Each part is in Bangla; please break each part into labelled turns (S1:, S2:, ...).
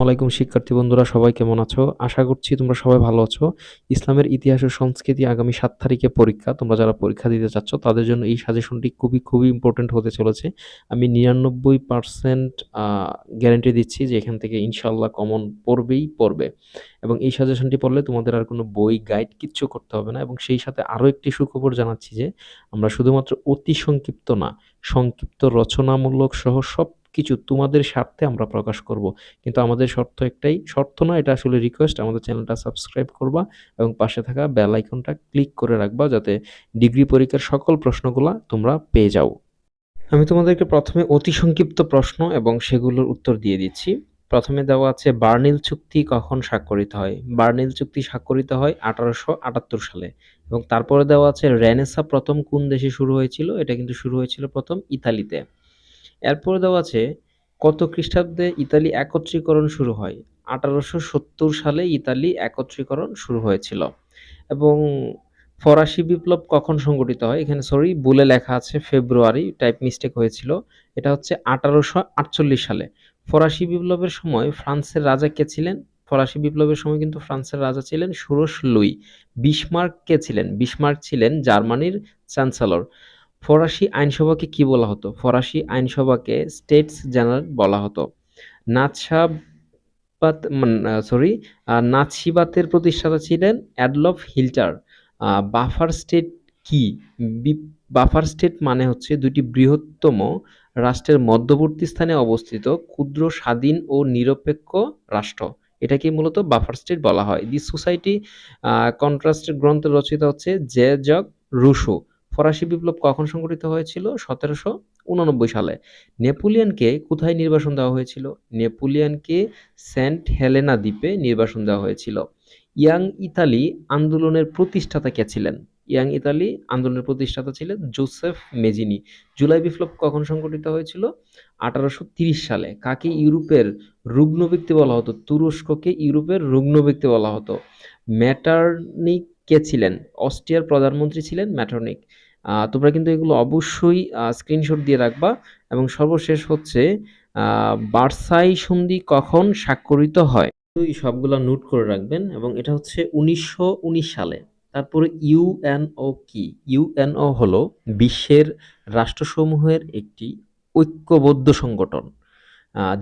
S1: ওয়ালাইকুম শিক্ষার্থী বন্ধুরা, সবাই কেমন আছো? আশা করছি তোমরা সবাই ভালো আছো। ইসলামের ইতিহাস ও সংস্কৃতি আগামী সাত তারিখে পরীক্ষা। তোমরা যারা পরীক্ষা দিতে চাচ্ছ, তাদের জন্য এই সাজেশনটি খুবই খুবই ইম্পর্টেন্ট হতে চলেছে। আমি নিরানব্বই পার্সেন্ট গ্যারেন্টি দিচ্ছি যে এখান থেকে ইনশাল্লাহ কমন পড়বেই পড়বে। এবং এই সাজেশনটি পড়লে তোমাদের আর কোনো বই গাইড কিচ্ছু করতে হবে না। এবং সেই সাথে আরও একটি সুখবর জানাচ্ছি যে, আমরা শুধুমাত্র অতি সংক্ষিপ্ত না, সংক্ষিপ্ত রচনামূলক সহ সব কিছু তোমাদের স্বার্থে আমরা প্রকাশ করব। কিন্তু আমাদের শর্ত একটাই, শর্ত না, এটা আসলে রিকোয়েস্ট আমাদের চ্যানেলটা সাবস্ক্রাইব করবা এবং পাশে থাকা বেল আইকনটা ক্লিক করে রাখবা যাতে ডিগ্রি পরীক্ষার সকল প্রশ্নগুলা তোমরা পেয়ে যাও। আমি তোমাদেরকে প্রথমে অতি সংক্ষিপ্ত প্রশ্ন এবং সেগুলোর উত্তর দিয়ে দিচ্ছি। প্রথমে দেওয়া আছে, বার্নিল চুক্তি কখন স্বাক্ষরিত হয়? বার্নিল চুক্তি স্বাক্ষরিত হয় আঠারোশো আটাত্তর সালে এবং তারপরে দেওয়া আছে, রেনেসা প্রথম কোন দেশে শুরু হয়েছিল? এটা কিন্তু শুরু হয়েছিল প্রথম ইতালিতে। এরপরে দেওয়া আছে, কত খ্রিস্টাব্দে ইতালি একত্রীকরণ শুরু হয়? আঠারোশো সত্তর সালে ইতালি একত্রীকরণ শুরু হয়েছিল। এবং ফরাসি বিপ্লব কখন সংগঠিত হয়? এখানে সরি বলে লেখা আছে, ফেব্রুয়ারি টাইপ মিস্টেক হয়েছিল। এটা হচ্ছে আঠারোশো আটচল্লিশ সালে। ফরাসি বিপ্লবের সময় ফ্রান্সের রাজা কে ছিলেন? ফরাসি বিপ্লবের সময় কিন্তু ফ্রান্সের রাজা ছিলেন ষোড়শ লুই। বিসমার্ক কে ছিলেন? বিসমার্ক ছিলেন জার্মানির চ্যান্সেলর। ফরাসি আইনসভাকে কি বলা হতো? ফরাসি আইনসভাকে স্টেটস জেনারেল বলা হতো। নাৎসাবাত সরি নাৎসিবাতের প্রতিষ্ঠাতা ছিলেন অ্যাডলফ হিলটার। বাফার স্টেট কি? বাফার স্টেট মানে হচ্ছে দুটি বৃহত্তম রাষ্ট্রের মধ্যবর্তী স্থানে অবস্থিত, ক্ষুদ্র, স্বাধীন ও নিরপেক্ষ রাষ্ট্র। এটাকে মূলত বাফার স্টেট বলা হয়। দি সোসাইটি কন্ট্রাস্টের গ্রন্থ রচিত হচ্ছে জে জগ রুশো। ফরাসি বিপ্লব কখন সংঘটিত হয়েছিল? সতেরোশো উননব্বই সালে। নেপোলিয়ানকে কোথায় নির্বাসন দেওয়া হয়েছিল? নেপোলিয়ানকে সেন্ট হেলেনা দ্বীপে নির্বাসন দেওয়া হয়েছিল। ইয়াং ইতালি আন্দোলনের প্রতিষ্ঠাতা কে ছিলেন? ইয়াং ইতালি আন্দোলনের প্রতিষ্ঠাতা ছিলেন জোসেফ মেজিনি। জুলাই বিপ্লব কখন সংঘটিত হয়েছিল? আঠারোশো সালে। কাকে ইউরোপের রুগ্ন ব্যক্তি বলা হতো? তুরস্ককে ইউরোপের রুগ্ন ব্যক্তি বলা হতো। ম্যাটার্নিক কে ছিলেন? অস্ট্রিয়ার প্রধানমন্ত্রী ছিলেন ম্যাটার্নিক। তোমরা কিন্তু এগুলো অবশ্যই স্ক্রিনশট দিয়ে রাখবা এবং সর্বশেষ হচ্ছে বার্সাই সন্ধি কখন স্বাক্ষরিত হয়? এই সবগুলো নোট করে রাখবেন এবং এটা হচ্ছে উনিশশো উনিশ সালে। তারপরে ইউএনও কি? ইউএনও হলো বিশ্বের রাষ্ট্রসমূহের একটি ঐক্যবদ্ধ সংগঠন।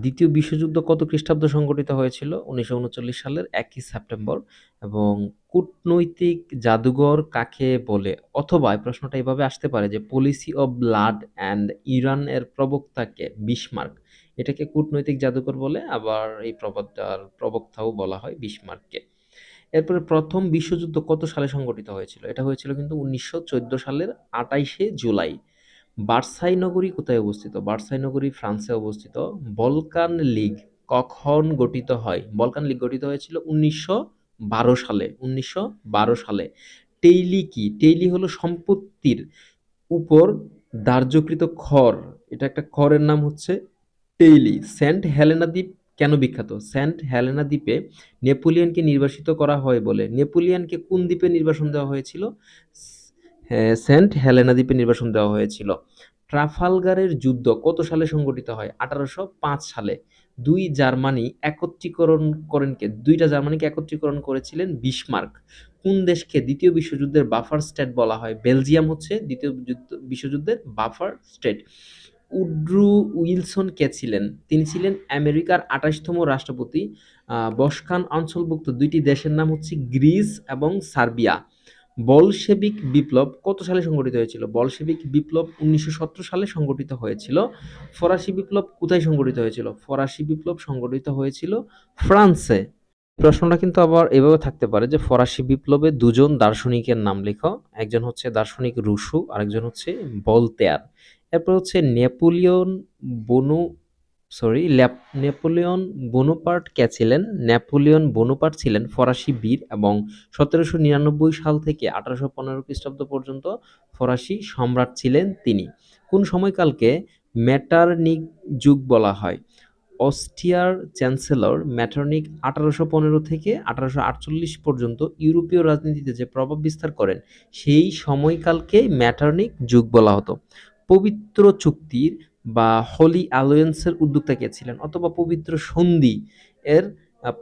S1: দ্বিতীয় বিশ্বযুদ্ধ কত খ্রিস্টাব্দ সংগঠিত হয়েছিল? উনিশশো উনচল্লিশ সালের একই সেপ্টেম্বর। এবং কূটনৈতিক জাদুঘর কাকে বলে? অথবা প্রশ্নটা এভাবে আসতে পারে যে পলিসি অব ব্লাড অ্যান্ড ইরানের প্রবক্তাকে বিসমার্ক এটাকে কূটনৈতিক জাদুঘর বলে, আবার এই প্রবক্তার প্রবক্তাও বলা হয় বিসমার্ককে এরপরে প্রথম বিশ্বযুদ্ধ কত সালে সংগঠিত হয়েছিল? এটা হয়েছিল কিন্তু উনিশশো চোদ্দ সালের আটাইশে জুলাই। বার্সাই নগরী কোথায় অবস্থিত? বার্সাই নগরী ফ্রান্সে অবস্থিত। বলকান লিগ কখন গঠিত হয়? বলকান লিগ গঠিত হয়েছিল উনিশশো বারো সালে। উনিশশো বারো সালে। টেইলি কি? টেইলি হলো সম্পত্তির উপর দার্যকৃত খর এটা একটা খরের নাম হচ্ছে টেইলি। সেন্ট হেলেনা দ্বীপ কেন বিখ্যাত? সেন্ট হেলেনা দ্বীপে নেপোলিয়নকে নির্বাসিত করা হয় বলে। নেপোলিয়নকে কোন দ্বীপে নির্বাসন দেওয়া হয়েছিল? সেন্ট হেলেনা দ্বীপে নির্বাসন দেওয়া হয়েছিল। ট্রাফালগারের যুদ্ধ কত সালে সংগঠিত হয়? আঠারোশো পাঁচ সালে। দুই জার্মানি একত্রীকরণ করেন কে? দুইটা জার্মানিকে একত্রীকরণ করেছিলেন বিসমার্ক। কোন দেশকে দ্বিতীয় বিশ্বযুদ্ধের বাফার স্টেট বলা হয়? বেলজিয়াম হচ্ছে দ্বিতীয় বিশ্বযুদ্ধের বাফার স্টেট। উড্রু উইলসন কে ছিলেন? তিনি ছিলেন আমেরিকার আঠাশতম রাষ্ট্রপতি। বসকান অঞ্চলভুক্ত দুইটি দেশের নাম হচ্ছে গ্রিস এবং সার্বিয়া। বলশেবিক বিপ্লব কত সালে সংগঠিত হয়েছিল? বলশেবিক বিপ্লব উনিশশো সালে সংগঠিত হয়েছিল। ফরাসি বিপ্লব কোথায় সংগঠিত হয়েছিল? ফরাসি বিপ্লব সংগঠিত হয়েছিল ফ্রান্সে। প্রশ্নটা কিন্তু আবার এভাবে থাকতে পারে যে ফরাসি বিপ্লবে দুজন দার্শনিকের নাম লেখো। একজন হচ্ছে দার্শনিক রুশু, আরেকজন হচ্ছে বলতেয়ার। এরপর হচ্ছে নেপোলিয়ন বনু সরি নেপোলিয়ন বোনোপার্ট কে ছিলেন? নেপোলিয়ন বোনোপার্ট ছিলেন ফরাসি বীর এবং সতেরোশো নিরানব্বই সাল থেকে আঠারোশো পনেরো খ্রিস্টাব্দ পর্যন্ত ফরাসি সম্রাট ছিলেন তিনি। কোন সময়কালকে ম্যাটারনিক যুগ বলা হয়? অস্ট্রিয়ার চ্যান্সেলর ম্যাটারনিক আঠারোশো পনেরো থেকে আঠারোশো আটচল্লিশ পর্যন্ত ইউরোপীয় রাজনীতিতে যে প্রভাব বিস্তার করেন, সেই সময়কালকে ম্যাটারনিক যুগ বলা হতো। পবিত্র চুক্তির বা হলি অ্যালোয়েন্সের উদ্যোক্তা কে ছিলেন অথবা পবিত্র সন্ধি এর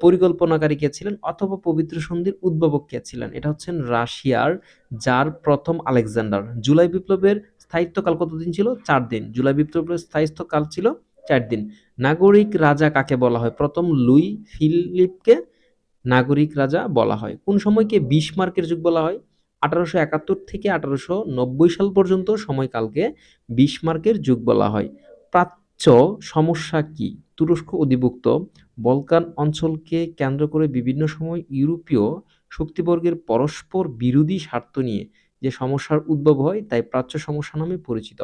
S1: পরিকল্পনাকারী কে ছিলেন অথবা পবিত্র সন্ধির উদ্ভাবক কে ছিলেন। এটা হচ্ছেন রাশিয়ার যার প্রথম আলেকজান্ডার। জুলাই বিপ্লবের স্থায়িত্বকাল কতদিন ছিল? চার দিন। জুলাই বিপ্লবের স্থায়িত্বকাল ছিল চার দিন। নাগরিক রাজা কাকে বলা হয়? প্রথম লুই ফিলিপকে নাগরিক রাজা বলা হয়। কোন সময়কে বিশ মার্কের যুগ বলা হয়? আঠারোশো একাত্তর থেকে আঠারোশো নব্বই সাল পর্যন্ত সময়কালকে বিশমার্কের যুগ বলা হয়। প্রাচ্য সমস্যা কি? তুরস্ক অধিভুক্ত বলকান অঞ্চলকে কেন্দ্র করে বিভিন্ন সময় ইউরোপীয় শক্তিবর্গের পরস্পর বিরোধী স্বার্থ নিয়ে যে সমস্যার উদ্ভব হয়, তাই প্রাচ্য সমস্যা নামে পরিচিত।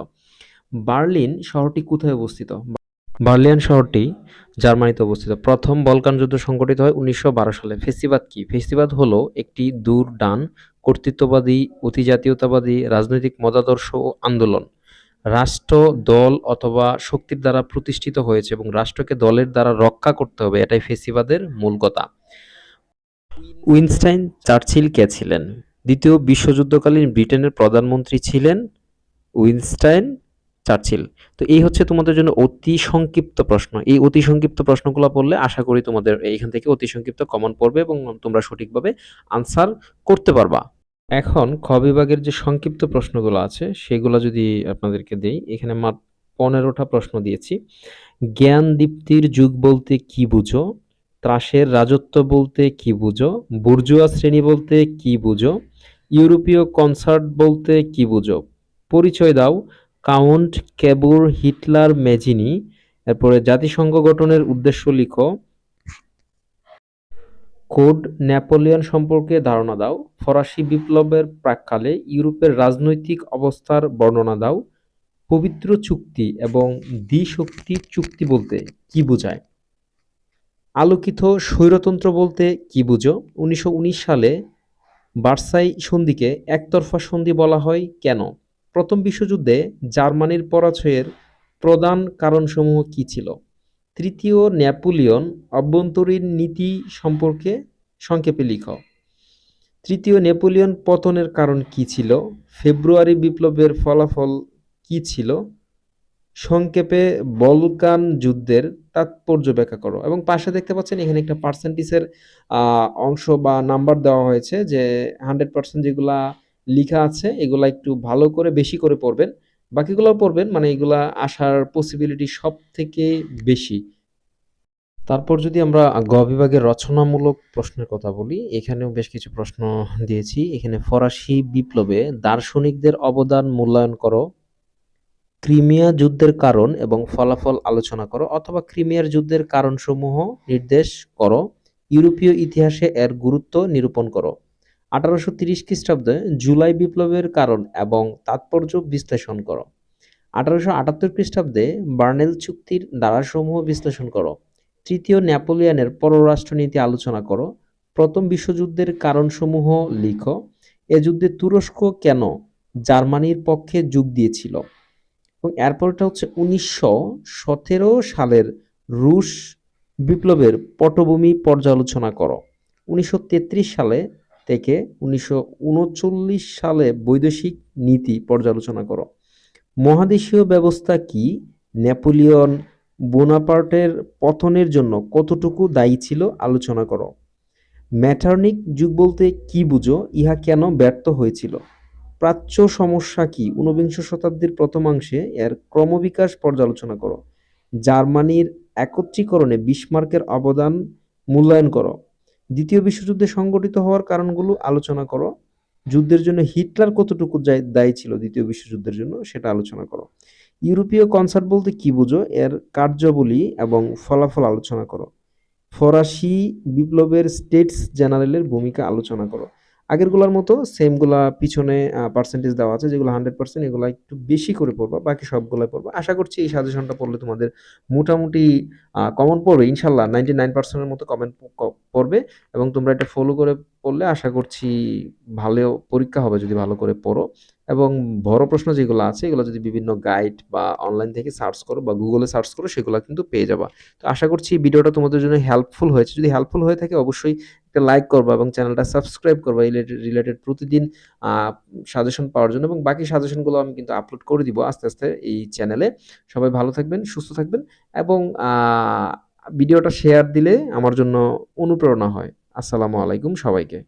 S1: বার্লিন শহরটি কোথায় অবস্থিত? বার্লিয়ান শহরটি জার্মানিতে অবস্থিত। প্রথম বলকান যুদ্ধ সংঘটিত হয় উনিশশো বারো সালে। ফেস্টিবাদ কি? ফেস্টিবাদ হলো একটি দূর ডান কর্তৃত্ববাদী, অতিজাতীয়তাবাদী, রাজনৈতিক মতাদর্শ ও আন্দোলন। রাষ্ট্র, দল অথবা শক্তির দ্বারা প্রতিষ্ঠিত হয়েছে এবং রাষ্ট্রকে দলের দ্বারা রক্ষা করতে হবে, এটাই ফেসিবাদের মূল কথা। উইনস্টাইন চার্চিল কে ছিলেন? দ্বিতীয় বিশ্বযুদ্ধকালীন ব্রিটেনের প্রধানমন্ত্রী ছিলেন উইনস্টাইন চার্চিল তো এই হচ্ছে তোমাদের জন্য অতি সংক্ষিপ্ত প্রশ্ন। এই অতি সংক্ষিপ্ত প্রশ্নগুলো পড়লে আশা করি তোমাদের এইখান থেকে অতি সংক্ষিপ্ত কমন পড়বে এবং তোমরা সঠিকভাবে আনসার করতে পারবা। এখন খ বিভাগের যে সংক্ষিপ্ত প্রশ্নগুলো আছে, সেগুলো যদি আপনাদেরকে দেই, এখানে মাত্র পনেরোটা প্রশ্ন দিয়েছি। জ্ঞান দীপ্তির যুগ বলতে কি বুঝো? ত্রাসের রাজত্ব বলতে কি বুঝো? বুর্জুয়া শ্রেণি বলতে কি বুঝো? ইউরোপীয় কনসার্ট বলতে কি বুঝো? পরিচয় দাও। কাউন্ট কেবুর হিটলার মেজিনি, এরপরে জাতিসংঘ গঠনের উদ্দেশ্য লিখো। কোড নেপোলিয়ন সম্পর্কে ধারণা দাও। ফরাসি বিপ্লবের প্রাককালে ইউরোপের রাজনৈতিক অবস্থার বর্ণনা দাও। পবিত্র চুক্তি এবং দ্বিশক্তি চুক্তি বলতে কি বোঝায়? আলোকিত স্বৈরতন্ত্র বলতে কি বুঝো? উনিশশো উনিশ সালে বার্সাই সন্ধিকে একতরফা সন্ধি বলা হয় কেন? প্রথম বিশ্বযুদ্ধে জার্মানির পরাজয়ের প্রধান কারণসমূহ কি ছিল? তৃতীয়, নেপোলিয়ন অভ্যন্তরীণ নীতি সম্পর্কে সংক্ষেপে লিখ। তৃতীয়, নেপোলিয়ন পতনের কারণ কি ছিল? ফেব্রুয়ারি বিপ্লবের ফলাফল কি ছিল? সংক্ষেপে, বলকান যুদ্ধের তাৎপর্য ব্যাখ্যা করো। এবং পাশে দেখতে পাচ্ছেন এখানে একটা পার্সেন্টেজের অংশ বা নাম্বার দেওয়া হয়েছে যে হান্ড্রেড পার্সেন্ট যেগুলা লিখা আছে, এগুলা একটু ভালো করে বেশি করে পড়বেন। বাকিগুলো পড়বেন মানে এগুলা আসার পসিবিলিটি সব থেকে বেশি। তারপর যদি আমরা গ বিভাগের রচনামূলক প্রশ্নের কথা বলি, এখানেও বেশ কিছু প্রশ্ন দিয়েছি। এখানে ফরাসি বিপ্লবে দার্শনিকদের অবদান মূল্যায়ন করো, ক্রিমিয়া যুদ্ধের কারণ এবং ফলাফল আলোচনা করো, অথবা ক্রিমিয়ার যুদ্ধের কারণসমূহ নির্দেশ করো, ইউরোপীয় ইতিহাসে এর গুরুত্ব নিরূপণ করো। আঠারোশো তিরিশ খ্রিস্টাব্দে জুলাই বিপ্লবের কারণ এবং তাৎপর্য বিশ্লেষণ করো। আঠারোশো আটাত্তর খ্রিস্টাব্দে বার্নেল চুক্তির ধারাসমূহ বিশ্লেষণ করো। তৃতীয় নেপোলিয়নের পররাষ্ট্রনীতি আলোচনা করো। প্রথম বিশ্বযুদ্ধের কারণসমূহ লিখো। এ যুদ্ধে তুরস্ক কেন জার্মানির পক্ষে যোগ দিয়েছিল? এবং এরপরটা হচ্ছে উনিশশো সতেরো সালের রুশ বিপ্লবের পটভূমি পর্যালোচনা করো। উনিশশো তেত্রিশ সালে থেকে উনিশশো উনচল্লিশ সালে বৈদেশিক নীতি পর্যালোচনা করো। মহাদেশীয় ব্যবস্থা কি? নেপোলিয়ন বোনাপার্টের পতনের জন্য কতটুকু দায়ী ছিল? আলোচনা করো। ম্যাটার্নিক যুগ বলতে কি বুঝো? ইহা কেন ব্যর্থ হয়েছিল? প্রাচ্য সমস্যা কি? ঊনবিংশ শতাব্দীর প্রথমাংশে এর ক্রমবিকাশ পর্যালোচনা করো। জার্মানির একত্রীকরণে বিসমার্কের অবদান মূল্যায়ন করো। দ্বিতীয় বিশ্বযুদ্ধে সংগঠিত হওয়ার কারণগুলো আলোচনা করো। যুদ্ধের জন্য হিটলার কতটুকু দায়ী ছিল দ্বিতীয় বিশ্বযুদ্ধের জন্য সেটা আলোচনা করো। ইউরোপীয় কনসার্ট বলতে কি বুঝো? এর কার্যাবলী এবং ফলাফল আলোচনা করো। ফরাসি বিপ্লবের স্টেটস জেনারেলের ভূমিকা আলোচনা করো। আগেরগুলোর মতো সেমগুলা পিছনে পার্সেন্টেজ দেওয়া আছে, যেগুলো হান্ড্রেড পার্সেন্ট এগুলো একটু বেশি করে পড়বা, বাকি সবগুলোই পড়বা। আশা করছি এই সাজেশনটা পড়লে তোমাদের মোটামুটি কমন পড়বে, ইনশাল্লাহ নাইনটি নাইন পার্সেন্টের মতো কমেন্ট পড়বে এবং তোমরা এটা ফলো করে পড়লে আশা করছি ভালো পরীক্ষা হবে যদি ভালো করে পড়ো। এবং বড় প্রশ্ন যেগুলো আছে, এগুলো যদি বিভিন্ন গাইড বা অনলাইন থেকে সার্চ করো বা গুগলে সার্চ করো, সেগুলো কিন্তু পেয়ে যাবা। তো আশা করছি ভিডিওটা তোমাদের জন্য হেল্পফুল হয়েছে। যদি হেল্পফুল হয়ে থাকে, অবশ্যই একটা লাইক করবা এবং চ্যানেলটা সাবস্ক্রাইব করবা রিলেটেড রিলেটেড প্রতিদিন সাজেশন পাওয়ার জন্য এবং বাকি সাজেশনগুলো আমি কিন্তু আপলোড করে দিব আস্তে আস্তে এই চ্যানেলে সবাই ভালো থাকবেন, সুস্থ থাকবেন এবং ভিডিওটা শেয়ার দিলে আমার জন্য অনুপ্রেরণা হয়। আসসালামু আলাইকুম সবাইকে।